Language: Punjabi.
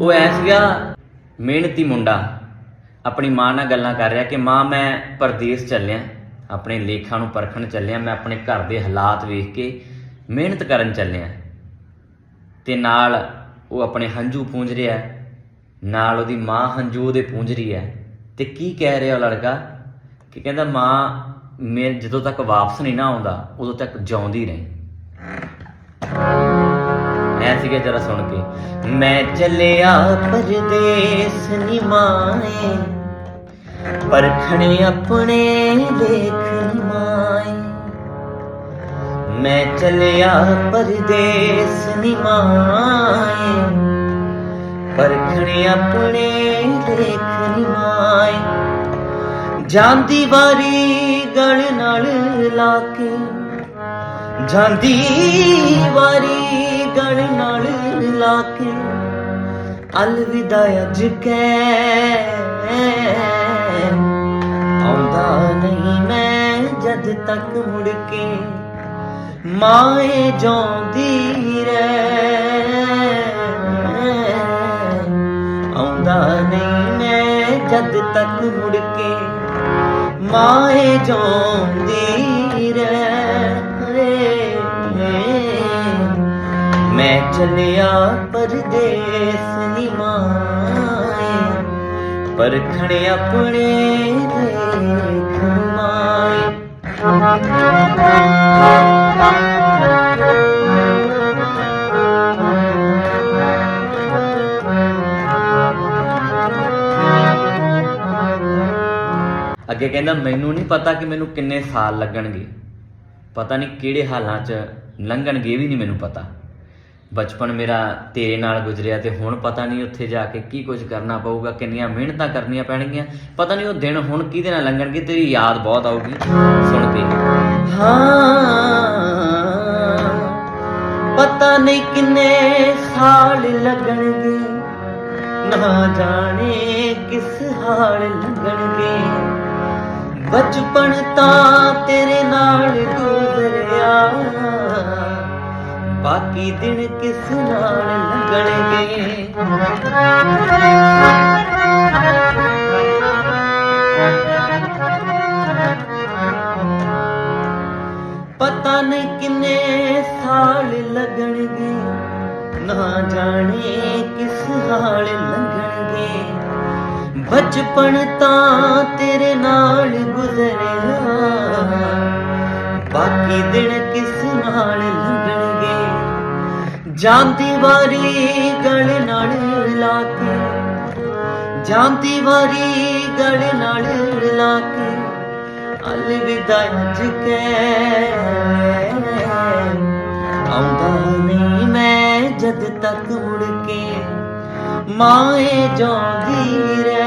ਉਹ ਐ ਸੀਗਾ ਮਿਹਨਤੀ ਮੁੰਡਾ। ਆਪਣੀ ਮਾਂ ਨਾਲ ਗੱਲਾਂ ਕਰ ਰਿਹਾ ਕਿ ਮਾਂ, ਮੈਂ ਪਰਦੇਸ ਚੱਲਿਆ, ਆਪਣੇ ਲੇਖਾਂ ਨੂੰ ਪਰਖਣ ਚੱਲਿਆ, ਮੈਂ ਆਪਣੇ ਘਰ ਦੇ ਹਾਲਾਤ ਵੇਖ ਕੇ ਮਿਹਨਤ ਕਰਨ ਚੱਲਿਆ। ਤੇ ਨਾਲ ਉਹ ਆਪਣੇ ਹੰਝੂ ਪੂੰਝ ਰਿਹਾ ਨਾਲ ਉਹਦੀ ਮਾਂ ਹੰਝੂ ਉਹਦੇ ਪੂੰਝ ਰਹੀ ਹੈ। ਤੇ ਕੀ ਕਹਿ ਰਿਹਾ ਉਹ ਲੜਕਾ? ਕਿ ਕਹਿੰਦਾ, ਮਾਂ, ਮੈਂ ਜਦੋਂ ਤੱਕ ਵਾਪਸ ਨਹੀਂ ਨਾ ਆਉਂਦਾ, ਉਦੋਂ ਤੱਕ ਜਿਉਂਦੀ ਰਹੀ। ਸੀਗਾ ਜਰਾ ਸੁਣ ਕੇ। ਮੈਂ ਚੱਲਿਆ ਪਰਦੇਸ ਨਿਮਾਏ, ਪਰਖਣੇ ਆਪਣੇ ਲੇਖ ਨਿਮਾਏ। ਮੈਂ ਚੱਲਿਆ ਪਰਦੇਸ ਨਿਮਾਏ, ਪਰਖਣੇ ਆਪਣੇ ਲੇਖ ਨਿਮਾਏ। ਜਾਂਦੀ ਵਾਰੀ ਗਲ ਨਾਲ ਲਾ ਕੇ ਜਾਂਦੀ ਵਾਰੀ ਗਲ ਨਾਲ ਲਾ ਕੇ ਅਲਵਿਦਾ ਅੱਜ ਕਹਿ ਆਉਂਦਾ ਨਹੀਂ ਮੈਂ ਜਦ ਤੱਕ ਮੁੜ ਕੇ ਮਾਏ ਜਿਉਂਦੀ ਰਹਿ। ਆਉਂਦਾ ਨਹੀਂ ਮੈਂ ਜਦ ਤੱਕ ਮੁੜ ਕੇ ਮਾਏ ਜਿਉਂਦੀ ਰਹਿ। ਚੱਲਿਆ ਪਰਦੇਸ ਨਿਮਾਏ ਪਰਖਣੇ ਆਪਣੇ ਦੇਖ ਮਾਏ। ਅੱਗੇ ਕਹਿੰਦਾ, ਮੈਨੂੰ ਨਹੀਂ ਪਤਾ ਕਿ ਮੈਨੂੰ ਕਿੰਨੇ ਸਾਲ ਲੱਗਣਗੇ। ਪਤਾ ਨਹੀਂ ਕਿਹੜੇ ਹਾਲਾਂ 'ਚ ਲੰਘਣਗੇ ਵੀ ਨਹੀਂ ਮੈਨੂੰ ਪਤਾ। ਬਚਪਨ ਮੇਰਾ ਤੇਰੇ ਨਾਲ ਗੁਜ਼ਰਿਆ ਤੇ ਹੁਣ ਪਤਾ ਨਹੀਂ ਉੱਥੇ ਜਾ ਕੇ ਕੀ ਕੁਝ ਕਰਨਾ ਪਊਗਾ, ਕਿੰਨੀਆਂ ਮਿਹਨਤਾਂ ਕਰਨੀਆਂ ਪੈਣਗੀਆਂ। ਪਤਾ ਨਹੀਂ ਉਹ ਦਿਨ ਹੁਣ ਕਿਹਦੇ ਨਾਲ ਲੰਘਣਗੇ, ਤੇਰੀ ਯਾਦ ਬਹੁਤ ਆਊਗੀ। ਸੁਣ ਕੇ। ਹਾਂ, ਪਤਾ ਨਹੀਂ ਕਿੰਨੇ ਸਾਲ ਲੱਗਣਗੇ। ਨਾ ਜਾਣੇ ਕਿਸ ਹਾਲ ਲੱਗਣਗੇ। ਬਚਪਨ ਤਾਂ ਤੇਰੇ ਨਾਲ ਗੁਜ਼ਰਿਆ। ਬਾਕੀ ਦਿਨ ਕਿਸ ਨਾਲ ਲੱਗਣਗੇ ਪਤਾ ਨਹੀਂ ਕਿੰਨੇ ਸਾਲ ਲੱਗਣਗੇ, ਨਾ ਜਾਣੇ ਕਿਸ ਹਾਲ ਲੰਘਣਗੇ। ਬਚਪਨ ਤਾਂ ਤੇਰੇ ਨਾਲ ਗੁਜ਼ਰਿਆ, ਬਾਕੀ ਦਿਨ ਕਿਸ ਨਾਲ ਲੰਘਣਗੇ? ਜਾਂਦੀ ਵਾਰੀ ਗਲ ਨਾਲ ਲਾ ਕੇ, ਜਾਂਦੀ ਵਾਰੀ ਗਲ ਨਾਲ ਲਾ ਕੇ, ਅਲਵਿਦਾ ਅੱਜ ਕਹਿ, ਆਉਂਦਾ ਨਹੀਂ ਮੈਂ ਜਦ ਤੱਕ ਮੁੜ ਕੇ ਮਾਏ ਜਿਉਂਦੀ ਰਹਿ